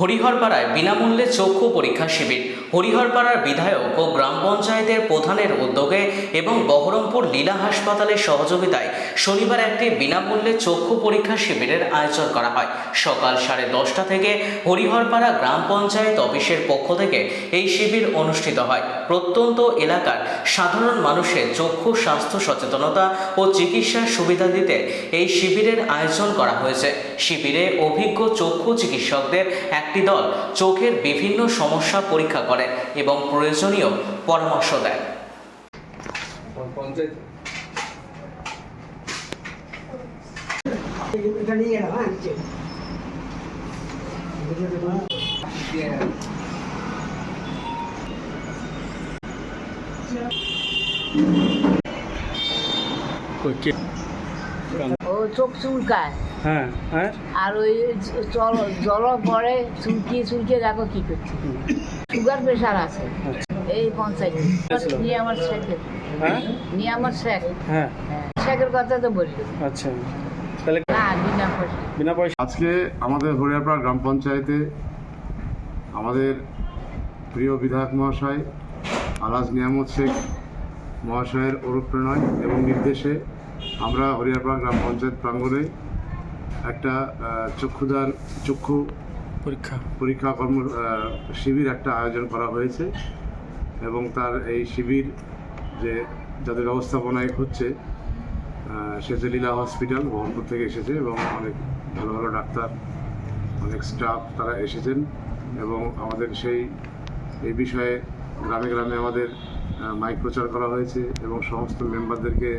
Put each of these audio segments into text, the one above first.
হরিহরপাড়ায় বিনামূল্যে চক্ষু পরীক্ষা শিবির। হরিহরপাড়ার বিধায়ক ও গ্রাম পঞ্চায়েতের প্রধানের উদ্যোগে এবং বহরমপুর লীলা হাসপাতালের সহযোগিতায় শনিবার একটি বিনামূল্যে চক্ষু পরীক্ষা শিবিরের আয়োজন করা হয়। সকাল সাড়ে দশটা থেকে হরিহরপাড়া গ্রাম পঞ্চায়েত অফিসের পক্ষ থেকে এই শিবির অনুষ্ঠিত হয়। প্রত্যন্ত এলাকার সাধারণ মানুষের চক্ষু স্বাস্থ্য সচেতনতা ও চিকিৎসার সুবিধা দিতে এই শিবিরের আয়োজন করা হয়েছে। শিবিরে অভিজ্ঞ চক্ষু চিকিৎসকদের একটি দল চোখের বিভিন্ন সমস্যা পরীক্ষা করে এবং প্রয়োজনীয় পরামর্শ দেয়। ও চোখ চুলকায় হ্যাঁ হ্যাঁ। আর ওই জল জল পরে চুলকিয়ে চুলকিয়ে দেখো কি করছে। সুগার প্রেশার আছে। এই পঞ্চায়েত। নিয়ে আমার শেখের হ্যাঁ? নিয়ে আমার শেখ। হ্যাঁ। শেখের কথা তো বললি। আচ্ছা। তাহলে না বিনা পয়সা। বিনা পয়সা। আজকে আমাদের হরিয়ারপাড়া গ্রাম পঞ্চায়েতে আমাদের প্রিয় বিধায়ক মহাশয় আলাজ নিয়ামত শেখ মহাশয়ের অনুপ্রেরণায় এবং নির্দেশে আমরা হরিয়ারপাড়া গ্রাম পঞ্চায়েত প্রাঙ্গণে একটা আহ, চক্ষুদান চক্ষু পরীক্ষা। পরীক্ষা কর্ম শিবির একটা আয়োজন করা হয়েছে এবং তার এই শিবির যে যাদের ব্যবস্থাপনায় হচ্ছে সেটা লীলা হসপিটাল বহরমপুর থেকে এসেছে এবং অনেক ভালো ভালো ডাক্তার অনেক স্টাফ তারা এসেছেন এবং আমাদের সেই এই বিষয়ে গ্রামে গ্রামে আমাদের মাইক প্রচার করা হয়েছে এবং সমস্ত মেম্বারদেরকে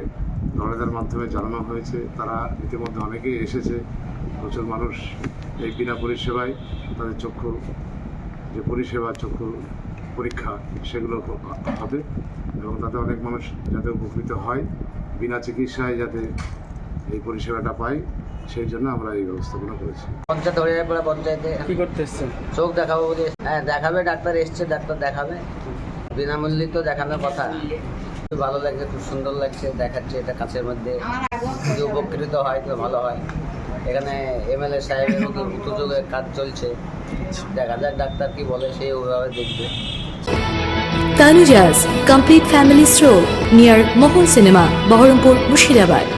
দলেদার মাধ্যমে জানানো হয়েছে। তারা ইতিমধ্যে অনেকেই এসেছে। প্রচুর মানুষ এই বিনা পরিষেবায় তাদের চক্ষু যে পরিষেবা চক্ষু পরীক্ষা সেগুলো হবে এবং তাতে অনেক মানুষ যাতে উপকৃত হয়। বিনা চিকিৎসায় যাতে এই পরিষেবাটা পায় সেই জন্য আমরা এই ব্যবস্থাপনা করেছি। পঞ্চায়েত পড়ে পঞ্চায়েতে কি করতে এসছেন চোখ দেখাবো বলে। হ্যাঁ দেখাবে ডাক্তার এসছে ডাক্তার দেখাবে। বিনামূল্যে তো দেখানোর কথা। ভালো লাগছে, খুব সুন্দর লাগছে, দেখাচ্ছে এটা কাছের মধ্যে। যদি উপকৃত হয় তো ভালো হয়। এখানে এমএলএ সাহেবের মতো উদ্যোগে কাজ চলছে। দেখা যাক ডাক্তার কি বলে সেই ওইভাবে দেখবে। Tanuja's complete family Stroll near Mohan cinema Baharampur Mushirabad.